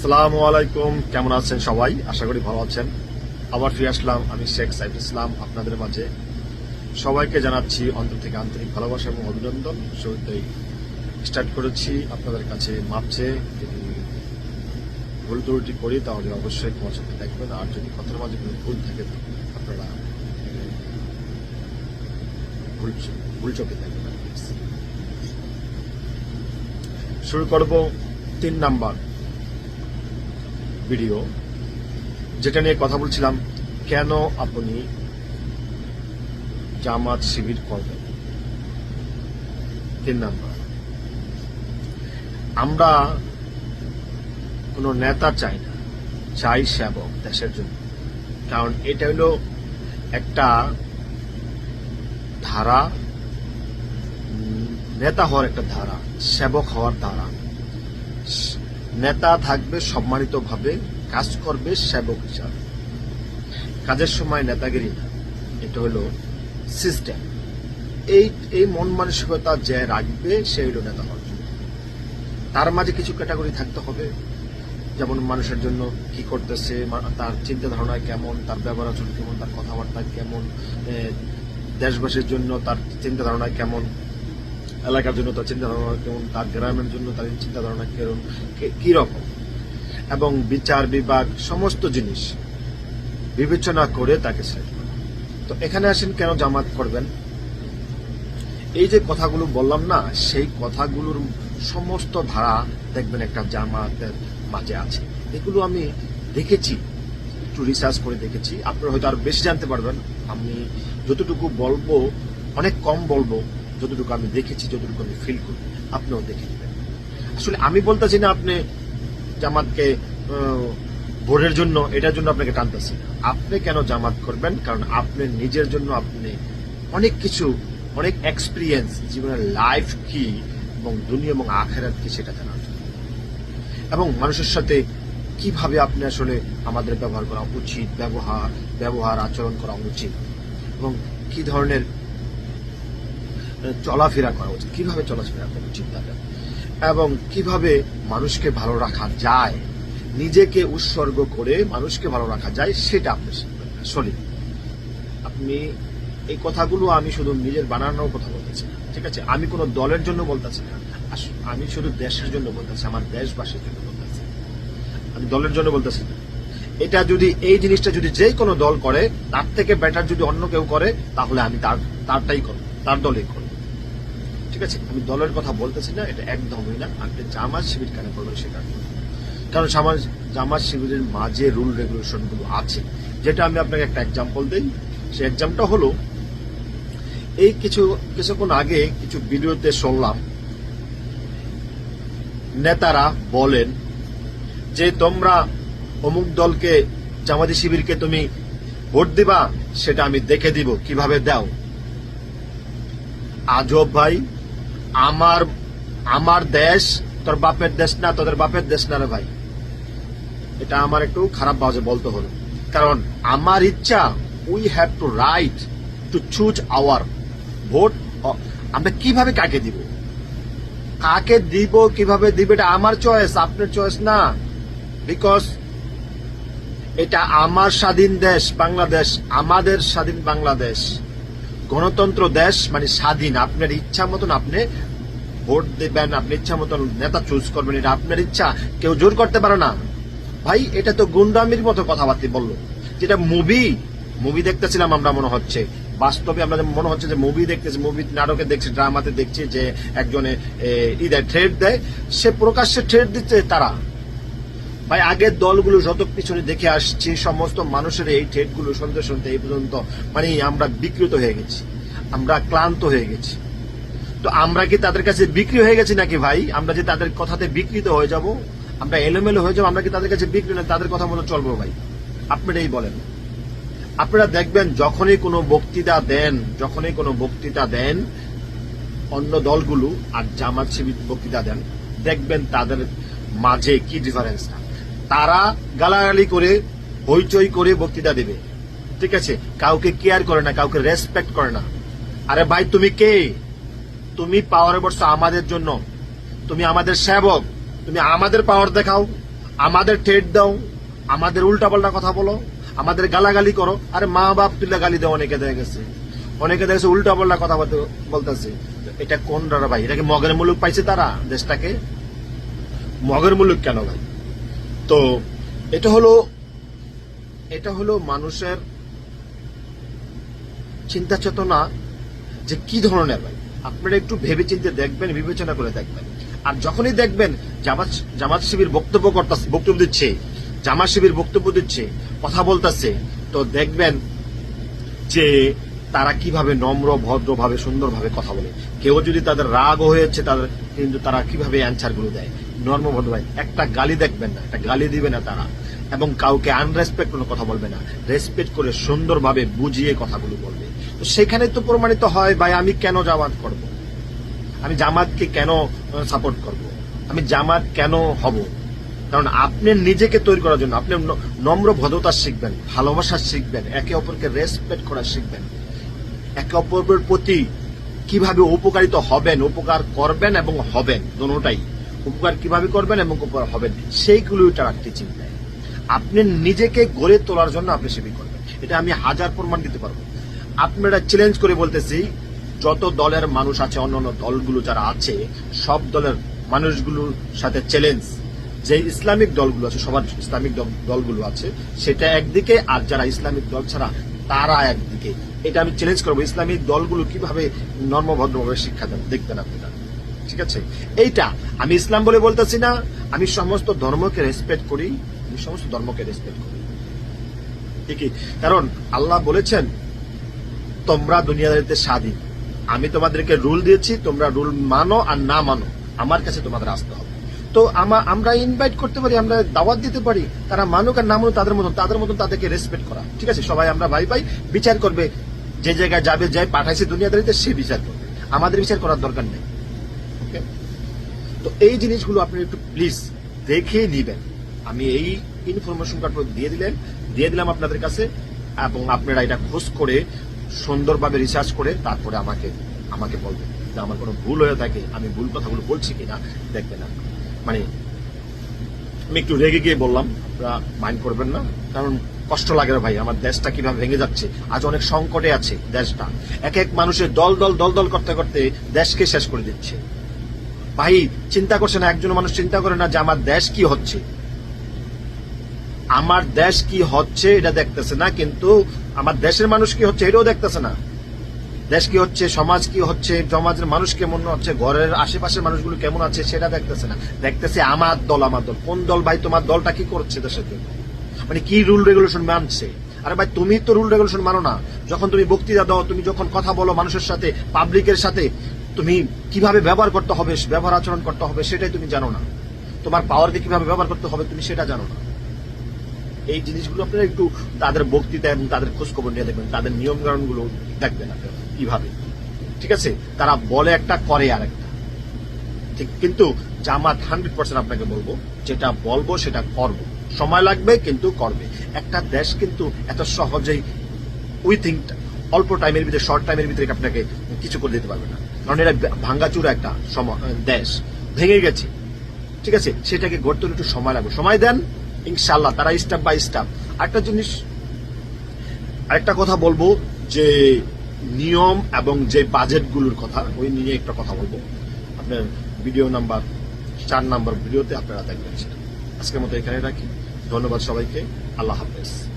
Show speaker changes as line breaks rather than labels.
আসসালামু আলাইকুম। কেমন আছেন সবাই? আশা করি ভালো আছেন। আবার ফিরে আসলাম আমি শেখ সাইফ ইসলাম আপনাদের মাঝে। সবাইকে জানাচ্ছি অন্তর থেকে আন্তরিক ভালোবাসা এবং অভিনন্দন। শুরুতেই স্টার্ট করেছি আপনাদের কাছে মাপছে যদি ভুল ত্রুটি করি তাহলে অবশ্যই তোমার সাথে দেখবেন। আর যদি কথার মাঝে কোনো ভুল থাকে, আপনারা ভুল ভুল চোখে দেখবেন। শুরু করব তিন নাম্বার। ভিডিও, যেটা নিয়ে কথা বলছিলাম, কেন আপনি জামাত শিবির করবেন? তিন নাম্বার, আমরা কোনো নেতা চাই না, চাই সেবক দেশের জন্য। কারণ এটা হলো একটা ধারা নেতা হওয়ার একটা ধারা, সেবক হওয়ার ধারা। নেতা থাকবে সম্মানিতভাবে কাজ করবে সেবক হিসাবে। কাজের সময় নেতাগিরি না। এটা হলো সিস্টেম এই এই মন মানসিকতা যে রাখবে, সে হলো নেতা হওয়ার তার মাঝে কিছু ক্যাটাগরি থাকতে হবে। যেমন মানুষের জন্য কি করতেছে তার চিন্তা ধারণা কেমন, তার ব্যবহার আচরণ কেমন, তার কথাবার্তা কেমন দেশবাসীর জন্য তার চিন্তা ধারণা কেমন এলাকার জন্য তার চিন্তা ধারণা কেমন? তার গ্রামের জন্য তার চিন্তা ধারণা কেমন কে- কি রকম এবং বিচার বিভাগ সমস্ত জিনিস বিবেচনা করে তাকে তো এখানে আসেন, কেন জামাত করবেন? এই যে কথাগুলো বললাম না, সেই কথাগুলোর সমস্ত ধারা দেখবেন একটা জামাতের মাঝে আছে। এগুলো আমি দেখেছি, একটু রিসার্চ করে দেখেছি। আপনারা হয়তো আরও বেশি জানতে পারবেন। আমি যতটুকু বলব, অনেক কম বলব। যতটুকু আমি দেখেছি, যতটুকু আমি ফিল করি, আপনিও দেখে নেবেন। আসলে আমি বলতেছি না আপনি জামাতকে ভোটের জন্য, এটার জন্য আপনাকে টানতেছি। আপনি কেন জামাত করবেন? কারণ আপনি নিজের জন্য আপনি অনেক কিছু, অনেক এক্সপিরিয়েন্স জীবনের লাইফ কি এবং দুনিয়া এবং আখেরাত কি সেটা জানার এবং মানুষের সাথে কীভাবে আপনি আসলে আমাদের ব্যবহার করা উচিত, ব্যবহার ব্যবহার আচরণ করা উচিত এবং কি ধরনের চলাফেরা করা উচিত। কীভাবে চলাফেরা করা উচিত তাদের এবং কীভাবে মানুষকে ভালো রাখা যায়, নিজেকে উৎসর্গ করে মানুষকে ভালো রাখা যায়, সেটা আপনি শিখবেন। সলিড আপনি এই কথাগুলো আমি শুধু নিজের বানানোর কথা বলতেছি না, ঠিক আছে? আমি কোনো দলের জন্য বলতেছি না। আমি শুধু দেশের জন্য বলতেছি, আমার দেশবাসীর জন্য বলতেছি। আমি দলের জন্য বলতেছি না। এটা যদি, এই জিনিসটা যদি যে কোনো দল করে, তার থেকে বেটার যদি অন্য কেউ করে, তাহলে আমি তার, তারটাই করব, তার দলেই করব। ঠিক আছে? আমি দলের কথা বলতেছি না, এটা একদমই না। আপনি জামাত শিবির কেন করবেন সেটা? কারণ সমাজ জামাত শিবিরের মাঝে রুল রেগুলেশনগুলো আছে। যেটা আমি আপনাকে একটা এক্সাম্পল দিই। সেই এক্সামটা হলো, এই কিছু, কিছুক্ষণ আগে কিছু ভিডিওতে শুনলাম, নেতারা বলেন যে, তোমরা অমুক দলকে, জামাতি শিবিরকে তুমি ভোট দিবা, সেটা আমি দেখে দিব, কীভাবে দাও? আজব ভাই আমার আমার দেশ, তোর বাপের দেশ না, তোদের বাপের দেশ না রে ভাই। এটা আমার একটু খারাপ বাজে বলতে হলো। কারণ আমার ইচ্ছা we have to right to choose our vote আমরা কীভাবে কাকে দিব? কাকে দিব, কীভাবে দিব, এটা আমার চয়েস আপনার চয়েস না। বিকজ এটা আমার স্বাধীন দেশ, বাংলাদেশ, আমাদের স্বাধীন বাংলাদেশ। গণতন্ত্র দেশ মানে স্বাধীন আপনার ইচ্ছা মতন আপনি ভোট দেবেন আপনি ইচ্ছা মতন নেতা চুজ করবেন এটা আপনার ইচ্ছা কেউ জোর করতে পারে না। ভাই এটা তো গুন্ডামির মতো কথাবার্তা বলল। যেটা মুভি মুভি দেখতেছিলাম আমরা মনে হচ্ছে। বাস্তবে আমরা মনে হচ্ছে যে মুভি দেখতেছি মুভি নাটকে দেখছি ড্রামাতে দেখছি যে একজনে এ, ই দেয় সে প্রকাশ্যে ট্রেড দিচ্ছে তারা। ভাই, আগের দলগুলো যত পিছনে দেখে আসছি, সমস্ত মানুষের এই ট্রেডগুলো শুনতে শুনতে এই পর্যন্ত মানে আমরা বিকৃত হয়ে গেছি। আমরা ক্লান্ত হয়ে গেছি। তো আমরা কি তাদের কাছে বিক্রি হয়ে গেছি নাকি ভাই? আমরা যে তাদের কথাতে বিকৃত হয়ে যাব, আমরা এলোমেলো হয়ে যাব, আমরা কি তাদের কাছে বিক্রি না, তাদের কথা মতো চলবো ভাই? আপনারাই বলেন। আপনারা দেখবেন যখনই কোনো বক্তৃতা দেন, যখনই কোনো বক্তৃতা দেন, অন্য দলগুলো আর জামাত শিবির বক্তৃতা দেন, দেখবেন তাদের মাঝে কি ডিফারেন্স তারা গালাগালি করে, হইচই করে বক্তৃতা দেবে। ঠিক আছে? কাউকে কেয়ার করে না, কাউকে রেসপেক্ট করে না। আরে ভাই, তুমি কে? তুমি পাওয়ারে বসছো আমাদের জন্য। তুমি আমাদের সেবক। তুমি আমাদের পাওয়ার দেখাও। আমাদের ঠেট দাও। আমাদের উল্টাপাল্টা কথা বলো। আমাদের গালাগালি করো। আরে মা বাপ তুলে গালি দেওয়া অনেকে দেখা গেছে। অনেকে দেখেছে উল্টা পাল্টা কথা বলতে- বলতেছে। এটা কোন ভাই? এটা কি মগের মুলুক পাইছে তারা, দেশটাকে? মগের মুলুক কেন ভাই? তো এটা হলো এটা হলো মানুষের চিন্তা চেতনা যে কি ধরনের ভাই আপনারা একটু ভেবে চিন্তে দেখবেন, বিবেচনা করে দেখবেন। আর যখনই দেখবেন জামাত জামাত শিবির বক্তব্য করতেছে, বক্তব্য দিচ্ছে, জামাত শিবির বক্তব্য দিচ্ছে, কথা বলতেছে, তো দেখবেন যে তারা কীভাবে নম্র, ভদ্রভাবে, সুন্দরভাবে কথা বলে? কেউ যদি তাদের রাগ হয়েছে, তাদের কিন্তু তারা কীভাবে অ্যান্সারগুলো দেয়? নর্ম ভদ্রভাবে একটা গালি দেখবেন না, একটা গালি দিবে না তারা। এবং কাউকে আনরেসপেক্ট কোনো কথা বলবে না। রেসপেক্ট করে সুন্দরভাবে বুঝিয়ে কথাগুলো বলবে। তো সেখানে তো প্রমাণিত হয়, ভাই, আমি কেন জামাত করব? আমি জামাতকে কেন সাপোর্ট করব? আমি জামাত কেন হব? কারণ আপনি নিজেকে তৈরি করার জন্য, আপনি নম্র, ভদ্রতা শিখবেন, ভালোবাসা শিখবেন, একে অপরকে রেসপেক্ট করা শিখবেন। একে অপরের প্রতি কীভাবে উপকারিত হবেন, উপকার করবেন এবং হবেন, দোনোটাই। উপকার কীভাবে করবেন এবং উপকার হবেন, সেইগুলো তার টিচিং দেয় আপনি নিজেকে গড়ে তোলার জন্য আপনি সেটি করবেন। এটা আমি হাজার প্রমাণ দিতে পারব। আপনারা চ্যালেঞ্জ করে বলতেছি, যত দলের মানুষ আছে অন্যান্য দলগুলো যারা আছে, সব দলের মানুষগুলোর সাথে চ্যালেঞ্জ যে ইসলামিক দলগুলো আছে, সবার ইসলামিক দল- দলগুলো আছে, সেটা একদিকে আর যারা ইসলামিক দল ছাড়া তারা একদিকে। এটা আমি চ্যালেঞ্জ করব। ইসলামী দলগুলো কীভাবে নর্মভদ্রভাবে শিক্ষা দেন, দেখবেন আপনারা। ঠিক আছে? এইটা, আমি ইসলাম বলে বলতেছি না, আমি সমস্ত ধর্মকে রেসপেক্ট করি, আমি সমস্ত ধর্মকে রেসপেক্ট করি। ঠিকই? কারণ আল্লাহ বলেছেন, তোমরা দুনিয়াদারিতে স্বাধীন। আমি তোমাদেরকে রুল দিয়েছি, তোমরা রুল মানো আর না মানো। আমার কাছে তোমাদের আসতে হবে। তো আমা- আমরা ইনভাইট করতে পারি, আমরা দাওয়াত দিতে পারি, তারা মানুক আর না তাদের মতন তাদের মতন তাদেরকে রেসপেক্ট করা। ঠিক আছে? সবাই আমরা ভাই ভাই বিচার করবে। যে জায়গায় যাবে যাই পাঠাইছে দুনিয়াদারিতে, সে বিচার করবে। আমাদের বিচার করার দরকার নেই। ওকে তো এই জিনিসগুলো আপনি একটু প্লিজ দেখে নিবেন। আমি এই ইনফরমেশন কার্ড দিয়ে দিলেন দিয়ে দিলাম আপনাদের কাছে, এবং আপনারা এটা খোঁজ করে, সুন্দরভাবে রিসার্চ করে, তারপরে আমাকে আমাকে বলবেন। যে আমার কোনো ভুল হয়ে থাকে, আমি ভুল কথাগুলো বলছি কিনা, দেখবেন আপনি মানে আমি একটু রেগে গিয়ে বললাম, আপনারা মাইন্ড করবেন না, কারণ কষ্ট লাগে রে ভাই, আমার দেশটা কীভাবে ভেঙে যাচ্ছে, আজ অনেক সংকটে আছে দেশটা। এক এক মানুষের দল দল দল দল করতে করতে দেশকে শেষ করে দিচ্ছে। ভাই, চিন্তা করছে না, একজন মানুষ চিন্তা করে না যে আমার দেশ কি হচ্ছে? আমার দেশ কি হচ্ছে এটা দেখতেছে না, কিন্তু আমার দেশের মানুষ কি হচ্ছে এটাও দেখতেছে না। দেশ কি হচ্ছে, সমাজ কি হচ্ছে, সমাজের মানুষ কেমন হচ্ছে, ঘরের আশেপাশের মানুষগুলো কেমন আছে, সেটা দেখতেছে না। দেখতেছে আমার দল আমার দল। কোন দল ভাই, তোমার দলটা কি করছে দেশের জন্য? মানে কি রুল রেগুলেশন মানছে? আরে ভাই, তুমি তো রুল রেগুলেশন মানো না। যখন তুমি বক্তৃতা দাও, তুমি যখন কথা বলো মানুষের সাথে পাবলিকের সাথে, তুমি কীভাবে ব্যবহার করতে হবে, ব্যবহার আচরণ করতে হবে, সেটাই তুমি জানো না। তোমার পাওয়ারকে কীভাবে ব্যবহার করতে হবে, তুমি সেটা জানো না। এই জিনিসগুলো আপনারা একটু তাদের বক্তৃতা এবং তাদের খোঁজখবর নিয়ে দেখবেন, তাদের নিয়ম কানুনগুলো দেখবেন আপনারা। কীভাবে? ঠিক আছে? তারা বলে একটা, করে আর একটা। ঠিক, কিন্তু জামাত হান্ড্রেড পার্সেন্ট আপনাকে বলব, যেটা বলব সেটা করব। সময় লাগবে, কিন্তু করবে। একটা দেশ কিন্তু এত সহজেই উইথিং অল্প টাইমের ভিতরে শর্ট টাইমের ভিতরে আপনাকে কিছু করে দিতে পারবে না। কারণ এটা ভাঙ্গাচুরা একটা দেশ। ভেঙে গেছে। ঠিক আছে? সেটাকে গড়তে একটু সময় লাগবে। সময় দেন ইনশাল্লাহ তারা স্টেপ বাই স্টেপ একটা জিনিস, আরেকটা কথা বলব যে নিয়ম এবং যে বাজেটগুলোর কথা, ওই নিয়ে একটা কথা বলব। আপনার ভিডিও নাম্বার, চার নাম্বার ভিডিওতে আপনারা দেখবেন সেটা। আজকের মতো এখানে রাখি। ধন্যবাদ সবাইকে। আল্লাহ হাফেজ।